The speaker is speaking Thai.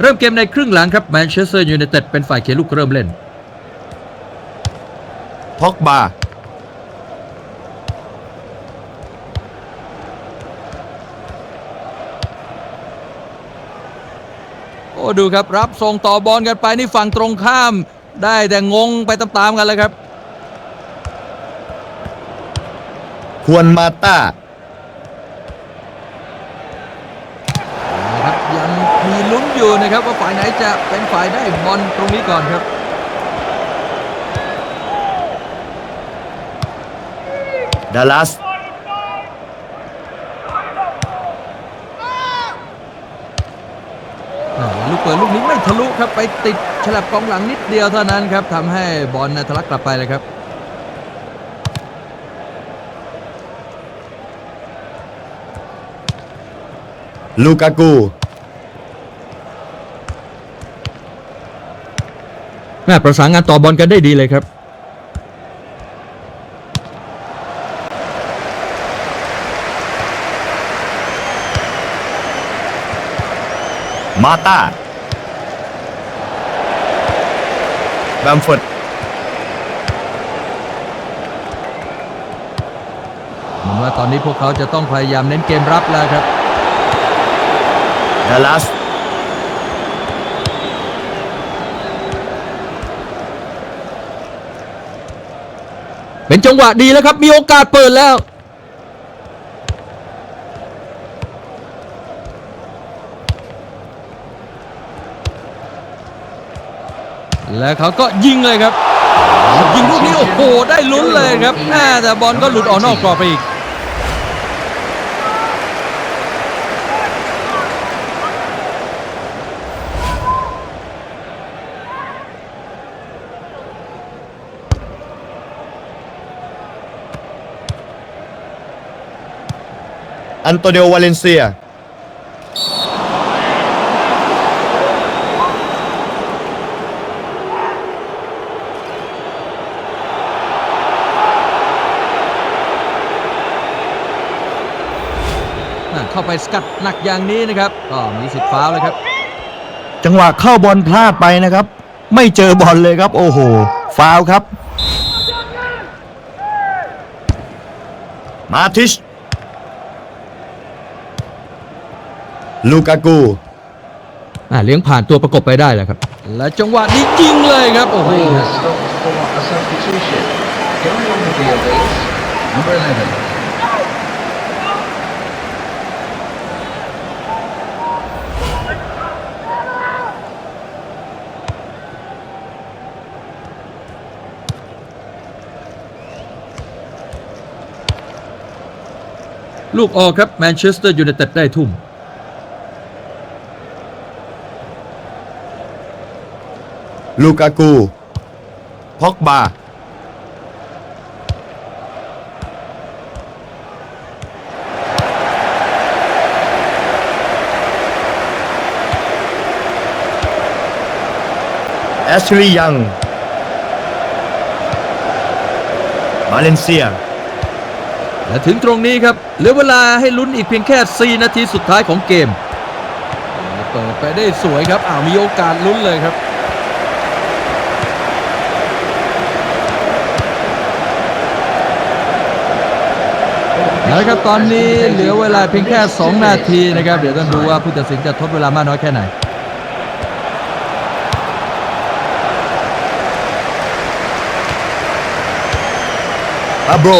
เริ่มเกมในครึ่งหลังครับแมนเชสเตอร์ยูไนเต็ดเป็นฝ่ายเขียนลูกเริ่มเล่นพอกบาโอ้ดูครับ รับส่งต่อบอลกันไปนี่ฝั่งตรงข้าม ได้แต่งงไปตามๆกันเลยครับ ควรมาต้า นะครับยังมีลุ้ นอยู่นะครับว่าฝ่ายไหนจะเป็นฝ่ายได้บอลตรงนี้ก่อนครับ ดัลลัสอ่าลูกเปิดลูกนี้ไม่ทะลุครับไปติดฉลับกองหลังนิดเดียวเท่านั้นครับทำให้บอลนะทะลักกลับไปเลยครับลูกากู แม่ประสานงานต่อบอลกันได้ดีเลยครับ มาต้าแบมฟอร์ดผมว่าตอนนี้พวกเขาจะต้องพยายามเน้นเกมรับแล้วครับดัลลัส เป็นจังหวะดีแล้วครับ มีโอกาสเปิดแล้ว แล้วเขาก็ยิงเลยครับ ยิงลูกนี้โอ้โหได้ลุ้นเลยครับแม่แต่บอลก็หลุดออกนอกกรอบไปอีก อันโตเนโอวาเลนเซีย อะเข้าไปสกัดหนักอย่างนี้นะครับ ก็มีสิทธิ์ฟาวล์เลยครับ จังหวะเข้าบอลพลาดไปนะครับ ไม่เจอบอลเลยครับ โอ้โห ฟาวล์ครับ มาทิช ลูกากูอะเลี้ยงผ่านตัวประกบไปได้แหละครับ และจังหวะนี้ยิงเลยครับ โอ้โห ลูกออกครับแมนเชสเตอร์ยูไนเต็ดได้ทุ่ม ลูกากู พอกบา แอชลีย์ยัง มาเลนเซีย และถึงตรงนี้ครับ เหลือเวลาให้ลุ้นอีกเพียงแค่ 4 นาทีสุดท้ายของเกม เปิดไปได้สวยครับอ้าวมีโอกาสลุ้นเลยครับ นะครับตอนนี้เหลือเวลาเพียงแค่ 2 นาทีนะครับ เดี๋ยวต้องดูว่าผู้ตัดสินจะทดเวลามากน้อยแค่ไหนอับโร